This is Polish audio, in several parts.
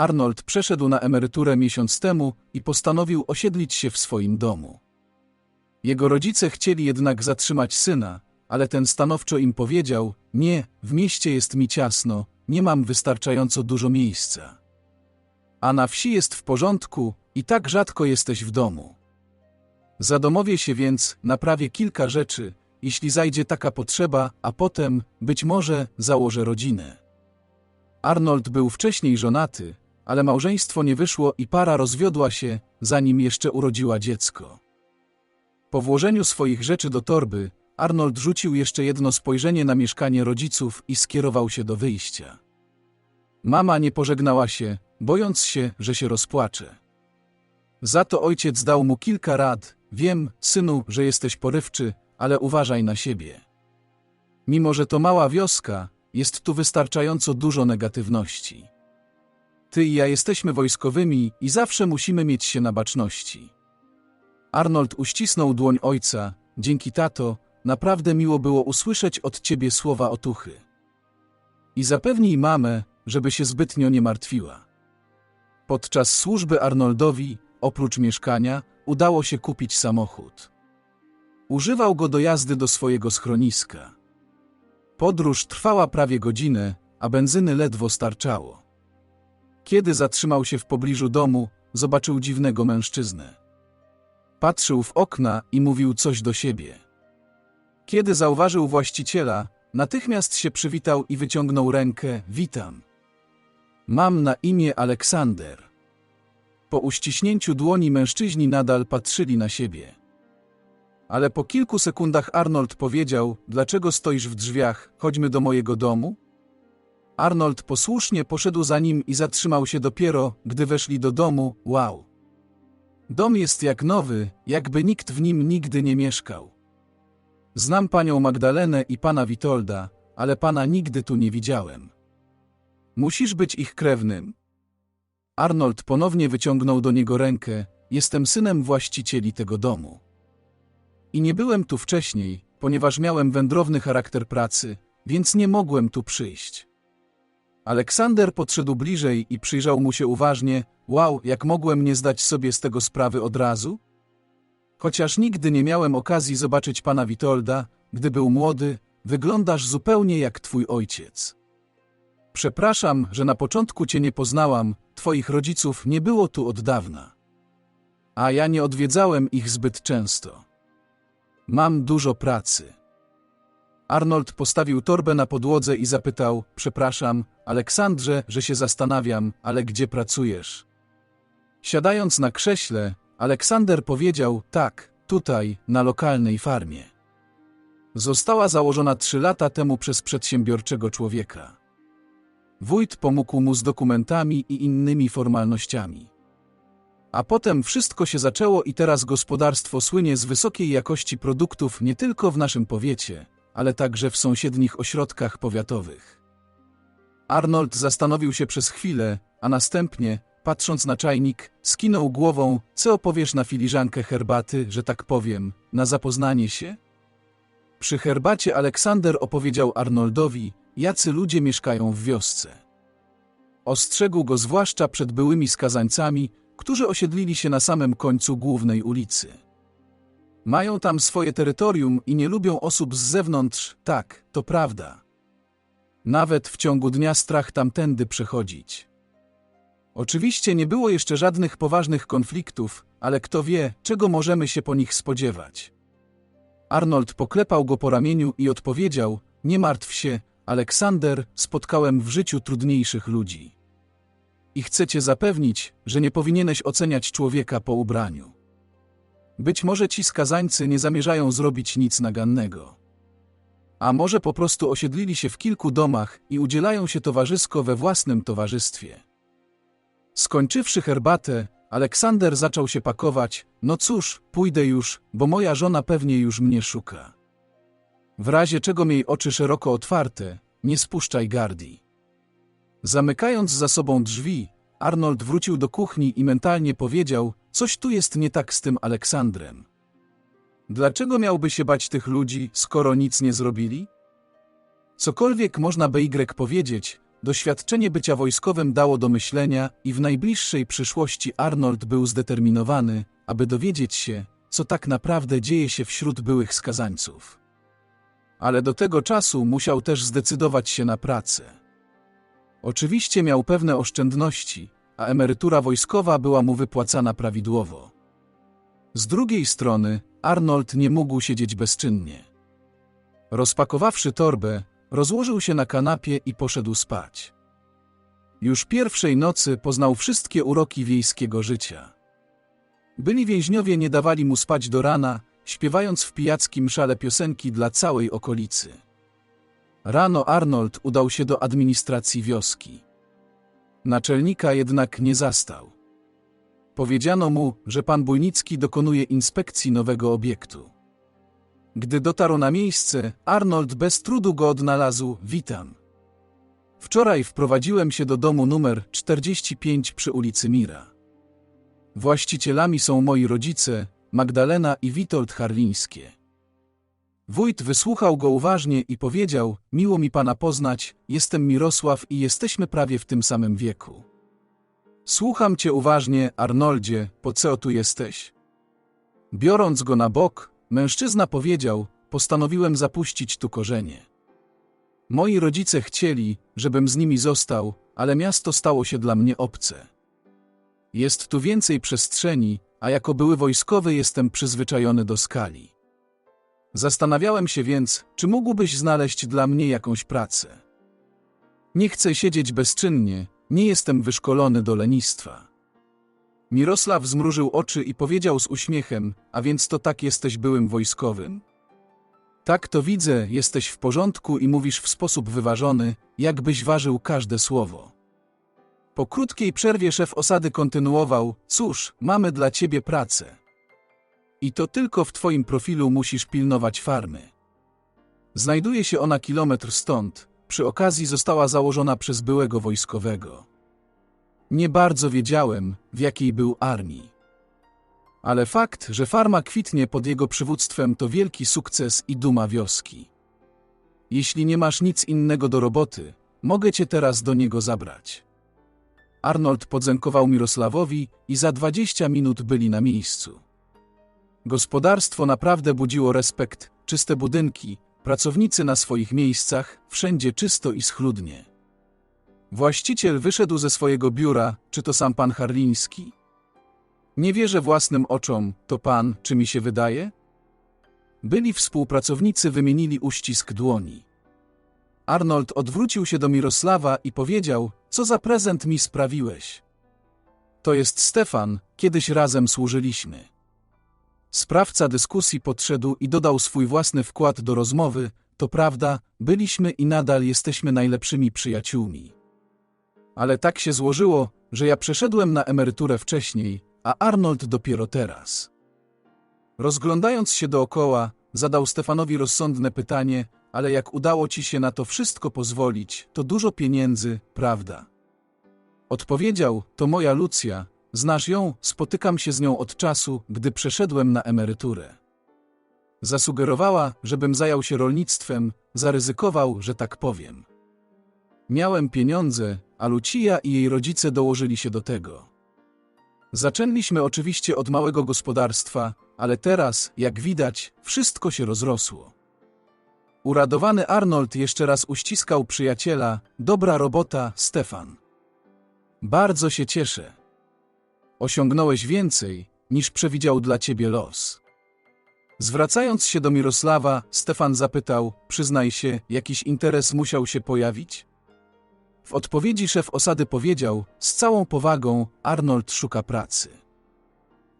Arnold przeszedł na emeryturę miesiąc temu i postanowił osiedlić się w swoim domu. Jego rodzice chcieli jednak zatrzymać syna, ale ten stanowczo im powiedział: Nie, w mieście jest mi ciasno, nie mam wystarczająco dużo miejsca. A na wsi jest w porządku i tak rzadko jesteś w domu. Zadomowię się więc, naprawię kilka rzeczy, jeśli zajdzie taka potrzeba, a potem, być może, założę rodzinę. Arnold był wcześniej żonaty, ale małżeństwo nie wyszło i para rozwiodła się, zanim jeszcze urodziła dziecko. Po włożeniu swoich rzeczy do torby, Arnold rzucił jeszcze jedno spojrzenie na mieszkanie rodziców i skierował się do wyjścia. Mama nie pożegnała się, bojąc się, że się rozpłacze. Za to ojciec dał mu kilka rad. Wiem, synu, że jesteś porywczy, ale uważaj na siebie. Mimo, że to mała wioska, jest tu wystarczająco dużo negatywności. Ty i ja jesteśmy wojskowymi i zawsze musimy mieć się na baczności. Arnold uścisnął dłoń ojca. Dzięki tato, naprawdę miło było usłyszeć od ciebie słowa otuchy. I zapewnij mamę, żeby się zbytnio nie martwiła. Podczas służby Arnoldowi, oprócz mieszkania, udało się kupić samochód. Używał go do jazdy do swojego schroniska. Podróż trwała prawie godzinę, a benzyny ledwo starczało. Kiedy zatrzymał się w pobliżu domu, zobaczył dziwnego mężczyznę. Patrzył w okna i mówił coś do siebie. Kiedy zauważył właściciela, natychmiast się przywitał i wyciągnął rękę: Witam. Mam na imię Aleksander. Po uściśnięciu dłoni mężczyźni nadal patrzyli na siebie. Ale po kilku sekundach Arnold powiedział: Dlaczego stoisz w drzwiach? Chodźmy do mojego domu? Arnold posłusznie poszedł za nim i zatrzymał się dopiero, gdy weszli do domu. Wow! Dom jest jak nowy, jakby nikt w nim nigdy nie mieszkał. Znam panią Magdalenę i pana Witolda, ale pana nigdy tu nie widziałem. Musisz być ich krewnym. Arnold ponownie wyciągnął do niego rękę. Jestem synem właścicieli tego domu. I nie byłem tu wcześniej, ponieważ miałem wędrowny charakter pracy, więc nie mogłem tu przyjść. Aleksander podszedł bliżej i przyjrzał mu się uważnie. Wow, jak mogłem nie zdać sobie z tego sprawy od razu? Chociaż nigdy nie miałem okazji zobaczyć pana Witolda, gdy był młody, wyglądasz zupełnie jak twój ojciec. Przepraszam, że na początku cię nie poznałam, twoich rodziców nie było tu od dawna. A ja nie odwiedzałem ich zbyt często. Mam dużo pracy. Arnold postawił torbę na podłodze i zapytał: Przepraszam, Aleksandrze, że się zastanawiam, ale gdzie pracujesz? Siadając na krześle, Aleksander powiedział: Tak, tutaj, na lokalnej farmie. Została założona trzy lata temu przez przedsiębiorczego człowieka. Wójt pomógł mu z dokumentami i innymi formalnościami. A potem wszystko się zaczęło i teraz gospodarstwo słynie z wysokiej jakości produktów nie tylko w naszym powiecie, ale także w sąsiednich ośrodkach powiatowych. Arnold zastanowił się przez chwilę, a następnie, patrząc na czajnik, skinął głową, co opowiesz na filiżankę herbaty, że tak powiem, na zapoznanie się? Przy herbacie Aleksander opowiedział Arnoldowi, jacy ludzie mieszkają w wiosce. Ostrzegł go zwłaszcza przed byłymi skazańcami, którzy osiedlili się na samym końcu głównej ulicy. Mają tam swoje terytorium i nie lubią osób z zewnątrz, tak, to prawda. Nawet w ciągu dnia strach tamtędy przechodzić. Oczywiście nie było jeszcze żadnych poważnych konfliktów, ale kto wie, czego możemy się po nich spodziewać. Arnold poklepał go po ramieniu i odpowiedział: Nie martw się, Aleksander, spotkałem w życiu trudniejszych ludzi. I chcę cię zapewnić, że nie powinieneś oceniać człowieka po ubraniu. Być może ci skazańcy nie zamierzają zrobić nic nagannego. A może po prostu osiedlili się w kilku domach i udzielają się towarzysko we własnym towarzystwie. Skończywszy herbatę, Aleksander zaczął się pakować. No cóż, pójdę już, bo moja żona pewnie już mnie szuka. W razie czego miej oczy szeroko otwarte, nie spuszczaj gardii. Zamykając za sobą drzwi, Arnold wrócił do kuchni i mentalnie powiedział: Coś tu jest nie tak z tym Aleksandrem. Dlaczego miałby się bać tych ludzi, skoro nic nie zrobili? Cokolwiek można by Y powiedzieć, doświadczenie bycia wojskowym dało do myślenia i w najbliższej przyszłości Arnold był zdeterminowany, aby dowiedzieć się, co tak naprawdę dzieje się wśród byłych skazańców. Ale do tego czasu musiał też zdecydować się na pracę. Oczywiście miał pewne oszczędności, a emerytura wojskowa była mu wypłacana prawidłowo. Z drugiej strony, Arnold nie mógł siedzieć bezczynnie. Rozpakowawszy torbę, rozłożył się na kanapie i poszedł spać. Już pierwszej nocy poznał wszystkie uroki wiejskiego życia. Byli więźniowie nie dawali mu spać do rana, śpiewając w pijackim szale piosenki dla całej okolicy. Rano Arnold udał się do administracji wioski. Naczelnika jednak nie zastał. Powiedziano mu, że pan Bujnicki dokonuje inspekcji nowego obiektu. Gdy dotarł na miejsce, Arnold bez trudu go odnalazł. Witam. Wczoraj wprowadziłem się do domu numer 45 przy ulicy Mira. Właścicielami są moi rodzice, Magdalena i Witold Harlińskie. Wójt wysłuchał go uważnie i powiedział: Miło mi pana poznać, jestem Mirosław i jesteśmy prawie w tym samym wieku. Słucham cię uważnie, Arnoldzie, po co tu jesteś? Biorąc go na bok, mężczyzna powiedział: Postanowiłem zapuścić tu korzenie. Moi rodzice chcieli, żebym z nimi został, ale miasto stało się dla mnie obce. Jest tu więcej przestrzeni, a jako były wojskowy jestem przyzwyczajony do skali. Zastanawiałem się więc, czy mógłbyś znaleźć dla mnie jakąś pracę. Nie chcę siedzieć bezczynnie, nie jestem wyszkolony do lenistwa. Mirosław zmrużył oczy i powiedział z uśmiechem, a więc to tak jesteś byłym wojskowym? Tak to widzę, jesteś w porządku i mówisz w sposób wyważony, jakbyś ważył każde słowo. Po krótkiej przerwie szef osady kontynuował: Cóż, mamy dla ciebie pracę. I to tylko w twoim profilu musisz pilnować farmy. Znajduje się ona kilometr stąd, przy okazji została założona przez byłego wojskowego. Nie bardzo wiedziałem, w jakiej był armii. Ale fakt, że farma kwitnie pod jego przywództwem, to wielki sukces i duma wioski. Jeśli nie masz nic innego do roboty, mogę cię teraz do niego zabrać. Arnold podzękował Mirosławowi i za dwadzieścia minut byli na miejscu. Gospodarstwo naprawdę budziło respekt, czyste budynki, pracownicy na swoich miejscach, wszędzie czysto i schludnie. Właściciel wyszedł ze swojego biura, czy to sam pan Harliński? Nie wierzę własnym oczom, to pan, czy mi się wydaje? Byli współpracownicy wymienili uścisk dłoni. Arnold odwrócił się do Mirosława i powiedział, co za prezent mi sprawiłeś. To jest Stefan, kiedyś razem służyliśmy. Sprawca dyskusji podszedł i dodał swój własny wkład do rozmowy. To prawda, byliśmy i nadal jesteśmy najlepszymi przyjaciółmi. Ale tak się złożyło, że ja przeszedłem na emeryturę wcześniej, a Arnold dopiero teraz. Rozglądając się dookoła, zadał Stefanowi rozsądne pytanie, ale jak udało ci się na to wszystko pozwolić, to dużo pieniędzy, prawda? Odpowiedział, to moja Lucja, znasz ją, spotykam się z nią od czasu, gdy przeszedłem na emeryturę. Zasugerowała, żebym zajął się rolnictwem, zaryzykował, że tak powiem. Miałem pieniądze, a Lucia i jej rodzice dołożyli się do tego. Zaczęliśmy oczywiście od małego gospodarstwa, ale teraz, jak widać, wszystko się rozrosło. Uradowany Arnold jeszcze raz uściskał przyjaciela. Dobra robota, Stefan. Bardzo się cieszę. Osiągnąłeś więcej, niż przewidział dla ciebie los. Zwracając się do Mirosława, Stefan zapytał: Przyznaj się, jakiś interes musiał się pojawić? W odpowiedzi szef osady powiedział: Z całą powagą, Arnold szuka pracy.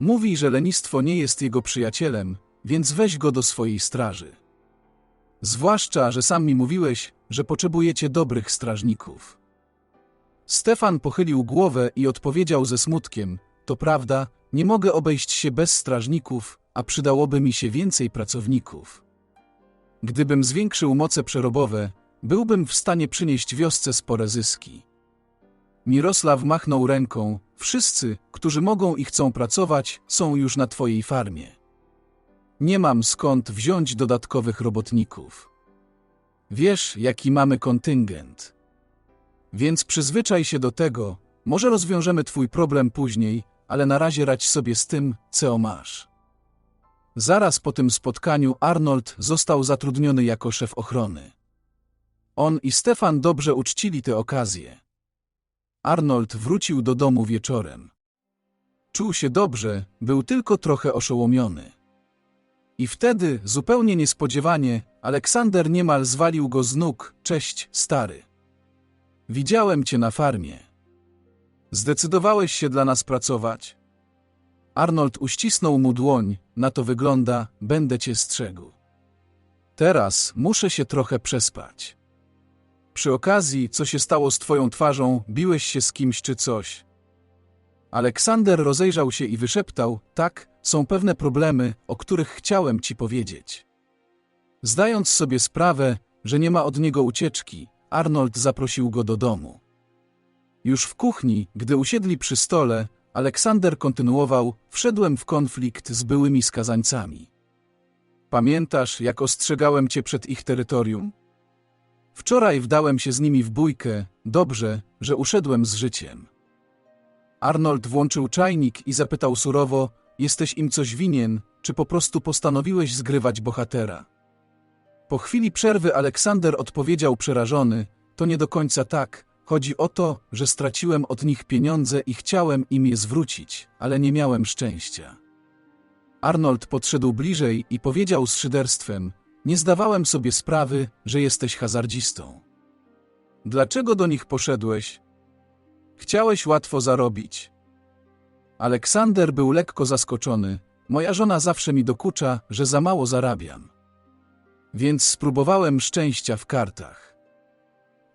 Mówi, że lenistwo nie jest jego przyjacielem, więc weź go do swojej straży. Zwłaszcza, że sam mi mówiłeś, że potrzebujecie dobrych strażników. Stefan pochylił głowę i odpowiedział ze smutkiem: To prawda, nie mogę obejść się bez strażników, a przydałoby mi się więcej pracowników. Gdybym zwiększył moce przerobowe, byłbym w stanie przynieść wiosce spore zyski. Mirosław machnął ręką: Wszyscy, którzy mogą i chcą pracować, są już na twojej farmie. Nie mam skąd wziąć dodatkowych robotników. Wiesz, jaki mamy kontyngent. Więc przyzwyczaj się do tego, może rozwiążemy twój problem później, ale na razie radź sobie z tym, co masz. Zaraz po tym spotkaniu Arnold został zatrudniony jako szef ochrony. On i Stefan dobrze uczcili tę okazję. Arnold wrócił do domu wieczorem. Czuł się dobrze, był tylko trochę oszołomiony. I wtedy, zupełnie niespodziewanie, Aleksander niemal zwalił go z nóg. Cześć, stary. Widziałem cię na farmie. Zdecydowałeś się dla nas pracować? Arnold uścisnął mu dłoń, na to wygląda, będę cię strzegł. Teraz muszę się trochę przespać. Przy okazji, co się stało z twoją twarzą, biłeś się z kimś czy coś? Aleksander rozejrzał się i wyszeptał, tak, są pewne problemy, o których chciałem ci powiedzieć. Zdając sobie sprawę, że nie ma od niego ucieczki, Arnold zaprosił go do domu. Już w kuchni, gdy usiedli przy stole, Aleksander kontynuował, wszedłem w konflikt z byłymi skazańcami. Pamiętasz, jak ostrzegałem cię przed ich terytorium? Wczoraj wdałem się z nimi w bójkę, dobrze, że uszedłem z życiem. Arnold włączył czajnik i zapytał surowo, jesteś im coś winien, czy po prostu postanowiłeś zgrywać bohatera? Po chwili przerwy Aleksander odpowiedział przerażony, to nie do końca tak, chodzi o to, że straciłem od nich pieniądze i chciałem im je zwrócić, ale nie miałem szczęścia. Arnold podszedł bliżej i powiedział z szyderstwem, nie zdawałem sobie sprawy, że jesteś hazardzistą. Dlaczego do nich poszedłeś? Chciałeś łatwo zarobić. Aleksander był lekko zaskoczony. Moja żona zawsze mi dokucza, że za mało zarabiam. Więc spróbowałem szczęścia w kartach.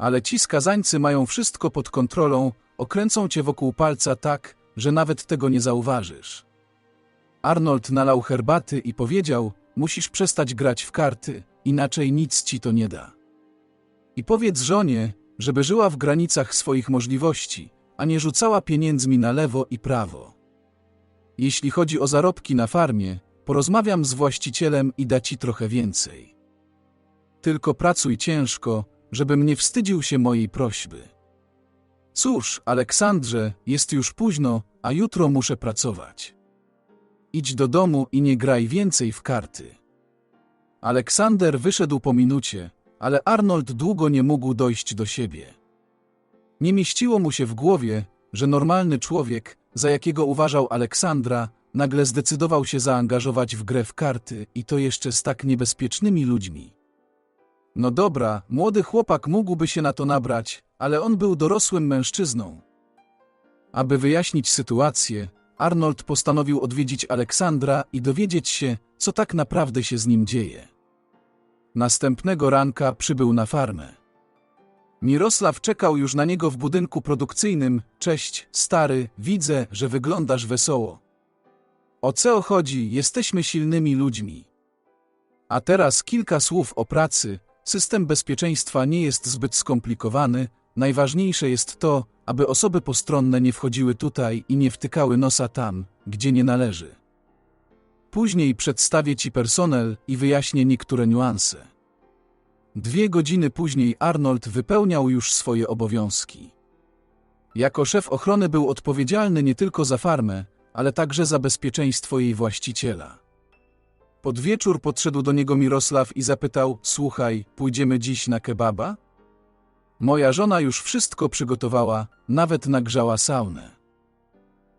Ale ci skazańcy mają wszystko pod kontrolą, okręcą cię wokół palca tak, że nawet tego nie zauważysz. Arnold nalał herbaty i powiedział, musisz przestać grać w karty, inaczej nic ci to nie da. I powiedz żonie, żeby żyła w granicach swoich możliwości, a nie rzucała pieniędzmi na lewo i prawo. Jeśli chodzi o zarobki na farmie, porozmawiam z właścicielem i da ci trochę więcej. Tylko pracuj ciężko, żebym nie wstydził się mojej prośby. Cóż, Aleksandrze, jest już późno, a jutro muszę pracować. Idź do domu i nie graj więcej w karty. Aleksander wyszedł po minucie, ale Arnold długo nie mógł dojść do siebie. Nie mieściło mu się w głowie, że normalny człowiek, za jakiego uważał Aleksandra, nagle zdecydował się zaangażować w grę w karty i to jeszcze z tak niebezpiecznymi ludźmi. No dobra, młody chłopak mógłby się na to nabrać, ale on był dorosłym mężczyzną. Aby wyjaśnić sytuację, Arnold postanowił odwiedzić Aleksandra i dowiedzieć się, co tak naprawdę się z nim dzieje. Następnego ranka przybył na farmę. Mirosław czekał już na niego w budynku produkcyjnym. Cześć, stary, widzę, że wyglądasz wesoło. O co chodzi, jesteśmy silnymi ludźmi. A teraz kilka słów o pracy. System bezpieczeństwa nie jest zbyt skomplikowany. Najważniejsze jest to, aby osoby postronne nie wchodziły tutaj i nie wtykały nosa tam, gdzie nie należy. Później przedstawię Ci personel i wyjaśnię niektóre niuanse. Dwie godziny później Arnold wypełniał już swoje obowiązki. Jako szef ochrony był odpowiedzialny nie tylko za farmę, ale także za bezpieczeństwo jej właściciela. Pod wieczór podszedł do niego Mirosław i zapytał: Słuchaj, pójdziemy dziś na kebaba? Moja żona już wszystko przygotowała, nawet nagrzała saunę.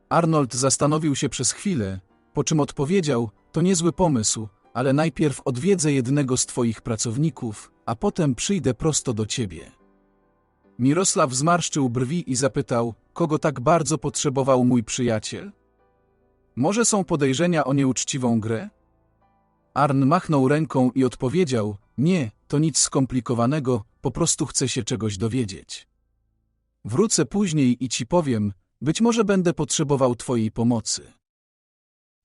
Arnold zastanowił się przez chwilę, po czym odpowiedział: To niezły pomysł, ale najpierw odwiedzę jednego z twoich pracowników, a potem przyjdę prosto do ciebie. Mirosław zmarszczył brwi i zapytał, kogo tak bardzo potrzebował mój przyjaciel? Może są podejrzenia o nieuczciwą grę? Arn machnął ręką i odpowiedział, nie, to nic skomplikowanego, po prostu chcę się czegoś dowiedzieć. Wrócę później i ci powiem, być może będę potrzebował twojej pomocy.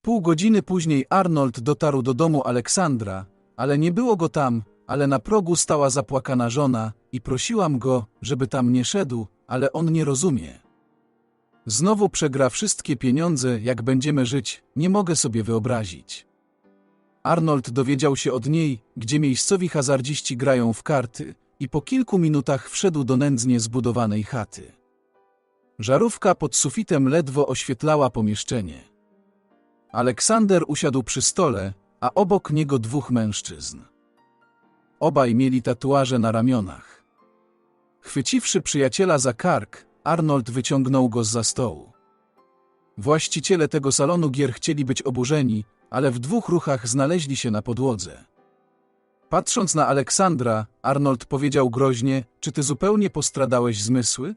Pół godziny później Arnold dotarł do domu Aleksandra, ale nie było go tam, ale na progu stała zapłakana żona i prosiłam go, żeby tam nie szedł, ale on nie rozumie. Znowu przegra wszystkie pieniądze, jak będziemy żyć, nie mogę sobie wyobrazić. Arnold dowiedział się od niej, gdzie miejscowi hazardziści grają w karty, i po kilku minutach wszedł do nędznie zbudowanej chaty. Żarówka pod sufitem ledwo oświetlała pomieszczenie. Aleksander usiadł przy stole, a obok niego dwóch mężczyzn. Obaj mieli tatuaże na ramionach. Chwyciwszy przyjaciela za kark, Arnold wyciągnął go z za stołu. Właściciele tego salonu gier chcieli być oburzeni, ale w dwóch ruchach znaleźli się na podłodze. Patrząc na Aleksandra, Arnold powiedział groźnie: Czy ty zupełnie postradałeś zmysły?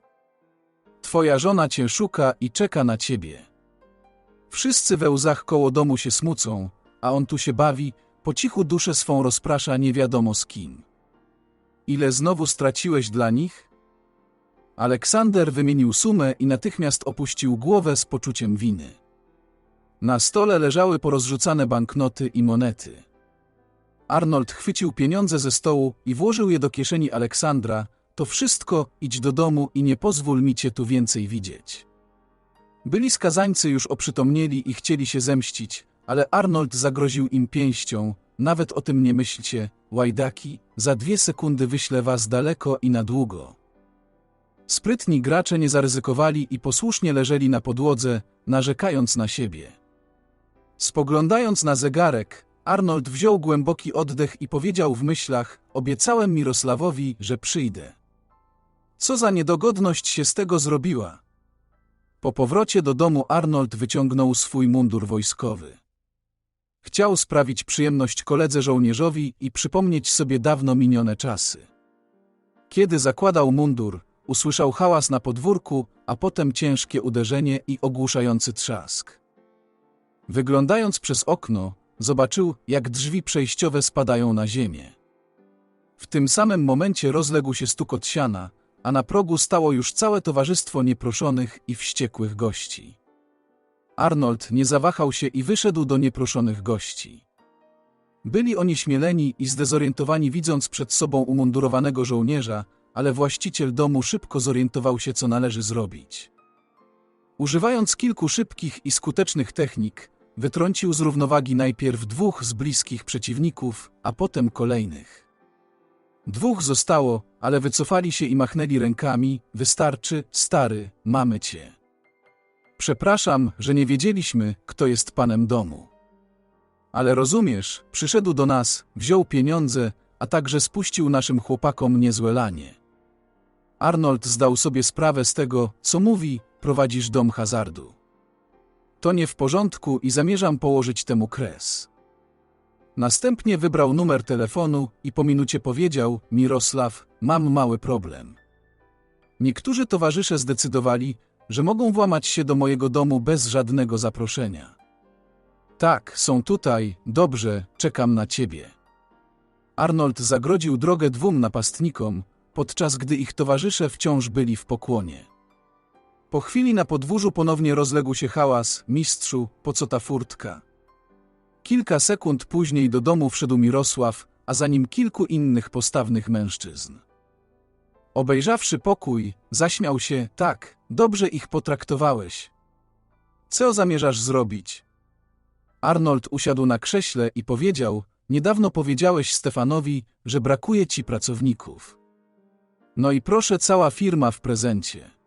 Twoja żona cię szuka i czeka na ciebie. Wszyscy we łzach koło domu się smucą, a on tu się bawi, po cichu duszę swą rozprasza nie wiadomo z kim. Ile znowu straciłeś dla nich? Aleksander wymienił sumę i natychmiast opuścił głowę z poczuciem winy. Na stole leżały porozrzucane banknoty i monety. Arnold chwycił pieniądze ze stołu i włożył je do kieszeni Aleksandra. To wszystko, idź do domu i nie pozwól mi cię tu więcej widzieć. Byli skazańcy już oprzytomnieli i chcieli się zemścić, ale Arnold zagroził im pięścią. Nawet o tym nie myślcie, łajdaki, za dwie sekundy wyślę was daleko i na długo. Sprytni gracze nie zaryzykowali i posłusznie leżeli na podłodze, narzekając na siebie. Spoglądając na zegarek, Arnold wziął głęboki oddech i powiedział w myślach: Obiecałem Mirosławowi, że przyjdę. Co za niedogodność się z tego zrobiła? Po powrocie do domu Arnold wyciągnął swój mundur wojskowy. Chciał sprawić przyjemność koledze żołnierzowi i przypomnieć sobie dawno minione czasy. Kiedy zakładał mundur, usłyszał hałas na podwórku, a potem ciężkie uderzenie i ogłuszający trzask. Wyglądając przez okno, zobaczył, jak drzwi przejściowe spadają na ziemię. W tym samym momencie rozległ się stukot siana, a na progu stało już całe towarzystwo nieproszonych i wściekłych gości. Arnold nie zawahał się i wyszedł do nieproszonych gości. Byli oni śmieleni i zdezorientowani widząc przed sobą umundurowanego żołnierza, ale właściciel domu szybko zorientował się, co należy zrobić. Używając kilku szybkich i skutecznych technik, wytrącił z równowagi najpierw dwóch z bliskich przeciwników, a potem kolejnych. Dwóch zostało, ale wycofali się i machnęli rękami: Wystarczy, stary, mamy cię. Przepraszam, że nie wiedzieliśmy, kto jest panem domu. Ale rozumiesz, przyszedł do nas, wziął pieniądze, a także spuścił naszym chłopakom niezłe lanie. Arnold zdał sobie sprawę z tego, co mówi, prowadzisz dom hazardu. To nie w porządku i zamierzam położyć temu kres. Następnie wybrał numer telefonu i po minucie powiedział: Mirosław, mam mały problem. Niektórzy towarzysze zdecydowali, że mogą włamać się do mojego domu bez żadnego zaproszenia. Tak, są tutaj, dobrze, czekam na ciebie. Arnold zagrodził drogę dwóm napastnikom, podczas gdy ich towarzysze wciąż byli w pokłonie. Po chwili na podwórzu ponownie rozległ się hałas: Mistrzu, po co ta furtka? Kilka sekund później do domu wszedł Mirosław, a za nim kilku innych postawnych mężczyzn. Obejrzawszy pokój, zaśmiał się: Tak, dobrze ich potraktowałeś. Co zamierzasz zrobić? Arnold usiadł na krześle i powiedział: Niedawno powiedziałeś Stefanowi, że brakuje ci pracowników. No i proszę, cała firma w prezencie.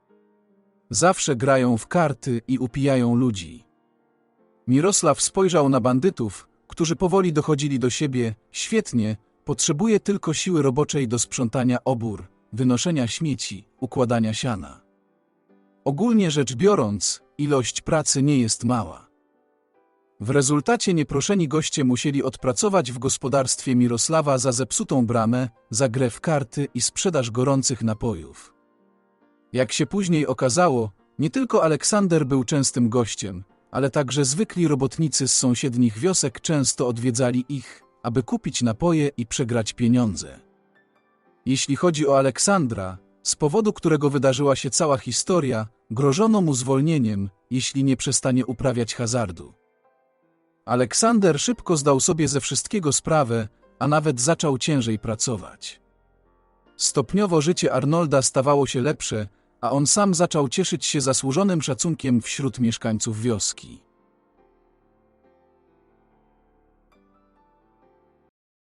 Zawsze grają w karty i upijają ludzi. Mirosław spojrzał na bandytów, którzy powoli dochodzili do siebie. Świetnie, potrzebuje tylko siły roboczej do sprzątania obór, wynoszenia śmieci, układania siana. Ogólnie rzecz biorąc, ilość pracy nie jest mała. W rezultacie nieproszeni goście musieli odpracować w gospodarstwie Mirosława za zepsutą bramę, za grę w karty i sprzedaż gorących napojów. Jak się później okazało, nie tylko Aleksander był częstym gościem, ale także zwykli robotnicy z sąsiednich wiosek często odwiedzali ich, aby kupić napoje i przegrać pieniądze. Jeśli chodzi o Aleksandra, z powodu którego wydarzyła się cała historia, grożono mu zwolnieniem, jeśli nie przestanie uprawiać hazardu. Aleksander szybko zdał sobie ze wszystkiego sprawę, a nawet zaczął ciężej pracować. Stopniowo życie Arnolda stawało się lepsze, a on sam zaczął cieszyć się zasłużonym szacunkiem wśród mieszkańców wioski.